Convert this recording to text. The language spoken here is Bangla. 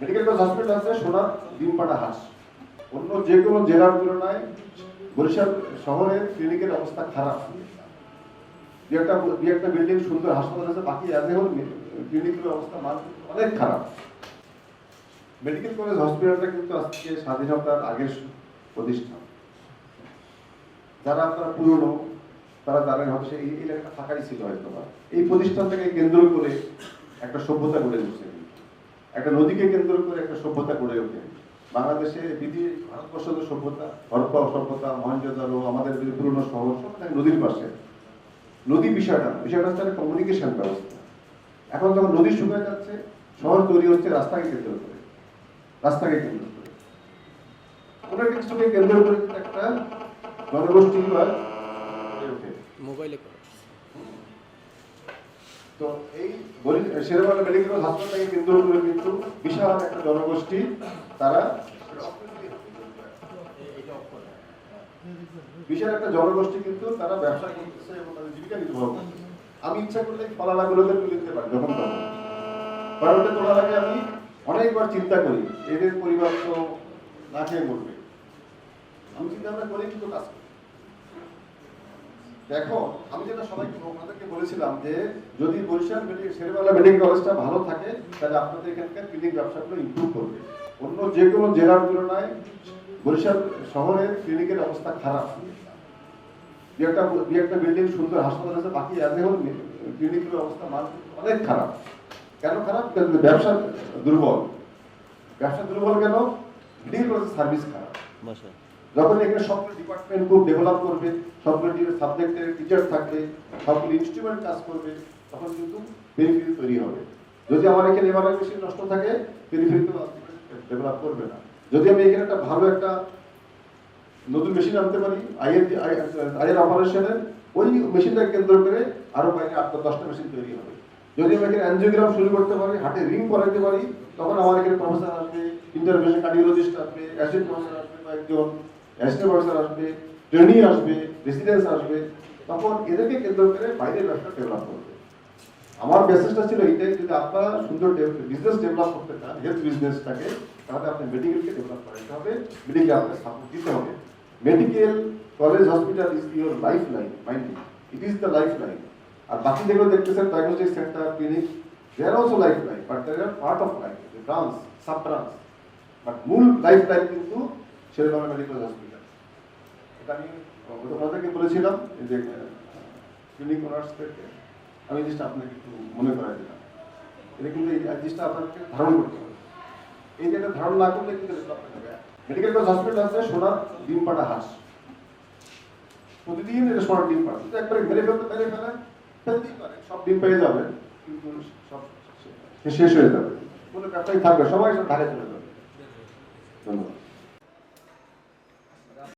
মেডিকেল কলেজ হসপিটাল আছে সোনার ডিমপাড়া হাঁস। অন্য যে কোনো জেলার তুলনায় বরিশাল শহরের ক্লিনিকের অবস্থা খারাপ। দু একটা দু একটা বিল্ডিং সুন্দর হাসপাতাল আছে, বাকি এতে হল ক্লিনিকের অবস্থা মান অনেক খারাপ। মেডিকেল কলেজ হসপিটালটা কিন্তু আজকে স্বাধীনতার আগের প্রতিষ্ঠান। যারা আপনারা পুরনো, তারা জানেন হয়তো সেই এলাকাটা ফাঁকাই ছিল হয়তো। এই প্রতিষ্ঠানটাকে কেন্দ্র করে একটা সভ্যতা গড়ে উঠছে। একটা নদীকে কেন্দ্র করে একটা সভ্যতা গড়ে ওঠে। বাংলাদেশে বিধি ভারতবর্ষ তো সভ্যতা, হরপ্পা সভ্যতা মহেঞ্জোদারো আমাদের যে পুরনো শহর, সব নদীর পাশে। নদী বিষয়টা বিষয়টা হচ্ছে একটা কমিউনিকেশন ব্যবস্থা। এখন যখন নদী শুকিয়ে যাচ্ছে, শহর তৈরি হচ্ছে রাস্তাকে কেন্দ্র করে। রাস্তাকে কেন্দ্র করে। ওটা কিছুকে কেন্দ্র করে একটা জনগোষ্ঠী তো এই শেরেবাংলা মেডিকেল হাসপাতালকে কেন্দ্র কিন্তু বিশাল একটা জনগোষ্ঠী, তারা বিশাল একটা জনগোষ্ঠী কিন্তু তারা ব্যবসা করতেছে এবং তাদের জীবিকা নির্বাহ করতেছে। আমি ইচ্ছা করলে এই ফলানাগুলোতে তুলে দিতে পারি, যখন তখন বারোটা তোলার আগে আমি অনেকবার চিন্তা করি, এদের পরিবার তো না খেয়ে মরবে। আমি চিন্তা ভাবনা করি, কিন্তু কাজ করি। দেখো, আমি যেটা সবাইকে আপনাদেরকে বলেছিলাম যে, যদি বরিশাল শেরেবাংলা মেডিকেল কলেজটা ভালো থাকে, তাহলে আপনাদের এখানকার ক্লিনিক ব্যবসাগুলো ইম্প্রুভ করবে। অন্য যে কোনো জেলার তুলনায় বরিশাল শহরের ক্লিনিকের অবস্থা খারাপ। দু একটা দু একটা বিল্ডিং সুন্দর হাসপাতাল আছে, বাকি এতে হল ক্লিনিকের অবস্থা মান অনেক খারাপ। কেন খারাপ? ব্যবসা দুর্বল। ব্যবসা দুর্বল কেন? মেডিকেল সার্ভিস খারাপ। যখন এখানে সবগুলো ডিপার্টমেন্ট খুব ডেভেলপ করবে সবগুলো সাবজেক্টের টিচার থাকবে সবগুলো ইনস্ট্রুমেন্ট কাজ করবে, তখন কিন্তু পেরিফেরি তৈরি হবে। যদি আমার এখানে এমআরআই মেশিন নষ্ট থাকে পেরিফেরি তো ডেভেলপ করবে না। যদি আমি এখানে একটা ভালো একটা নতুন মেশিন আনতে পারি আইয়ের আইয়ের অপারেশনের ওই মেশিনটা কেন্দ্র করে আরও বাইরে আট দশটা মেশিন তৈরি হবে। যদি আমি এখানে অ্যানজিওগ্রাম শুরু করতে পারি হাটে রিং করাতে পারি, তখন আমার এখানে প্রফেসর আসবে ইন্টারভেশন কার্ডিওলজিস্ট আসবে অ্যাসিড প্রফেসর আসবে কয়েকজন। অ্যাসিড প্রফেসর আসবে ট্রেনি আসবে রেসিডেন্স আসবে, তখন এদেরকে কেন্দ্র করে বাইরের ব্যবসা ডেভেলপ করবে। আমার মেসেজটা ছিল এইটাই, যদি আপনারা সুন্দর বিজনেস ডেভেলপ করতে চান হেলথ বিজনেসটাকে তাহলে আপনি মেডিকেলকে ডেভেলপ করাতে হবে মেডিকেল আপনাকে সাপোর্ট দিতে হবে। Medical college hospital is your life line mind it it is life line আর বাকি যেগুলো দেখতেছেন diagnostic centre clinic they are also life line but they are part of life branch sub branch but মূল লাইফ লাইন কিন্তু শেরেবাংলা মেডিকেল হসপিটাল এটা আমি ওনাদেরকে বলেছিলাম যে ক্লিনিক ওনার্স থেকে। আমি জিনিসটা আপনাকে একটু মনে করাই দিলাম। এটা কিন্তু এই জিনিসটা আপনাকে ধারণ করতে হবে। এই যে এটা ধারণ না করলে কিন্তু মেডিকেল কলেজ হসপিটাল আছে সোনার ডিম পাড়া হাঁস। প্রতিদিন এটা সোনার ডিম কিন্তু একবারে মেরে ফেলতে, মেরে ফেলে, ফেলতেই পারে। সব ডিম পেয়ে যাবে, কিন্তু সব শেষ হয়ে যাবে। কোনো ব্যাপারই থাকবে সবাই সব ধারে চলে যাবে। ধন্যবাদ।